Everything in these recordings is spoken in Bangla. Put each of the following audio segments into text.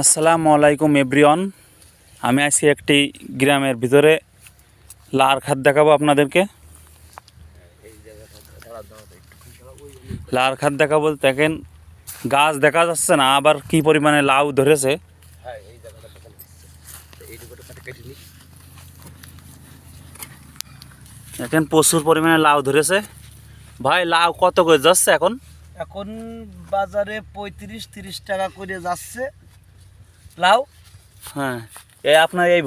আসসালামু আলাইকুম, এভরিওয়ান। আমি আছি একটি গ্রামের ভিতরে লার খাত দেখাবো আপনাদেরকে। লার খাত দেখাবো, দেখেন, গাছ দেখা যাচ্ছে না, আবার কি পরিমাণে লাউ ধরেছে। দেখেন, প্রচুর পরিমাণে লাউ ধরেছে। ভাই, লাউ কত করে যাচ্ছে এখন? এখন বাজারে পঁয়ত্রিশ, তিরিশ টাকা করে যাচ্ছে। লাউ? হ্যাঁ। এই আপনার এই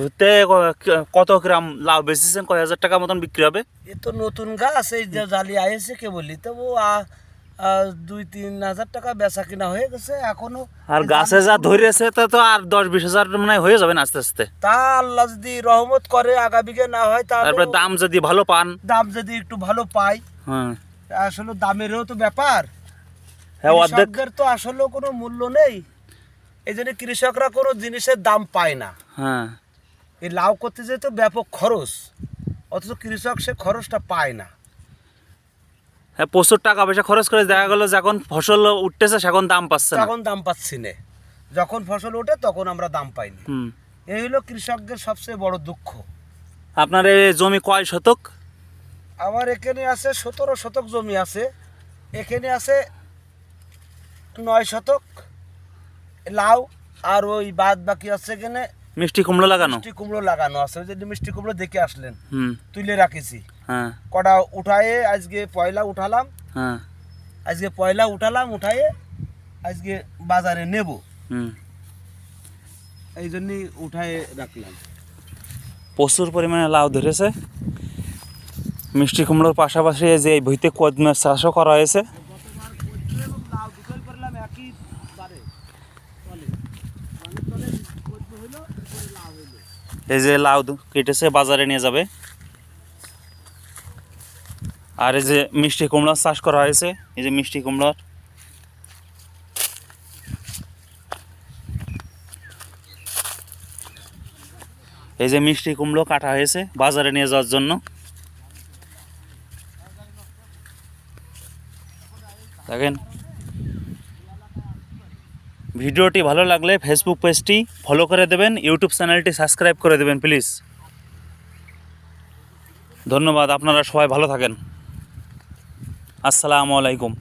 ক- কত গ্রাম লাউ বেচেছেন? কয় হাজার টাকা মতন বিক্রি হবে? এ তো নতুন গাছ এই যে জালি আইসে কে বলি? তো ও দুই তিন হাজার টাকা বেচা কিনা হয়ে গেছে এখনও আর গাছে যা ধরেছে তা তো আর দশ বিশ হাজার মানে হয়ে যাবে না আস্তে আস্তে। তা আল্লাহ যদি রহমত করে আগামীকে না হয় তারপরে দাম যদি ভালো পান। দাম যদি একটু ভালো পাই। হ্যাঁ। আসলে দামেরও তো ব্যাপার। হ্যাঁ অর্ধেক তো আসলে কোনো মূল্য নেই। এই জন্য কৃষকরা কোনো জিনিসের দাম পায় না। হ্যাঁ। এই লাউ করতে যেতে তো ব্যাপক খরচ অথচ কৃষক সে খরচটা পায় না। হ্যাঁ প্রচুর টাকা পয়সা খরচ করে দেখা গেলো যখন ফসল উঠতেছে সেখন দাম পাচ্ছে না। তখন দাম পাচ্ছি না। যখন ফসল ওঠে তখন আমরা দাম পাইনি হুম। এই হলো কৃষকদের সবচেয়ে বড় দুঃখ। আপনার এই জমি কয় শতক? আমার এখানে আছে সতেরো শতক জমি আছে। এখানে আছে নয় শতক। লাউ আর ওই বাদ বাকি আছে এখানে মিষ্টি কুমড়ো লাগানো? মিষ্টি কুমড়ো লাগানো আছে। ওই যে মিষ্টি কুমড়ো দেখে আসলেন। হুম। তুলে রাখেছি। হ্যাঁ। কটা উঠায়ে আজকে পয়লা উঠালাম। হ্যাঁ। আজকে পয়লা উঠালাম উঠায়ে আজকে বাজারে নেব। হুম। এই জন্যই উঠায়ে রাখলাম। প্রচুর পরিমাণে লাউ ধরেছে। মিষ্টি কুমড়োর পাশাপাশি যে এই ভুইতে কদমের চাষও করা হয়েছে। এই যে লাউ কেটেছে, বাজারে নিয়ে যাবে। আর এই যে মিষ্টি কুমড়ার চাষ করা হয়েছে, এই যে মিষ্টি কুমড়ার। এই যে মিষ্টি কুমড়ো কাটা হয়েছে, বাজারে নিয়ে যাওয়ার জন্য। দেখেন ভিডিওটি ভালো লাগলে ফেসবুক পেজটি ফলো করে দেবেন ইউটিউব চ্যানেলটি সাবস্ক্রাইব করে দেবেন প্লিজ ধন্যবাদ, আপনারা সবাই ভালো থাকেন। আসসালামু আলাইকুম।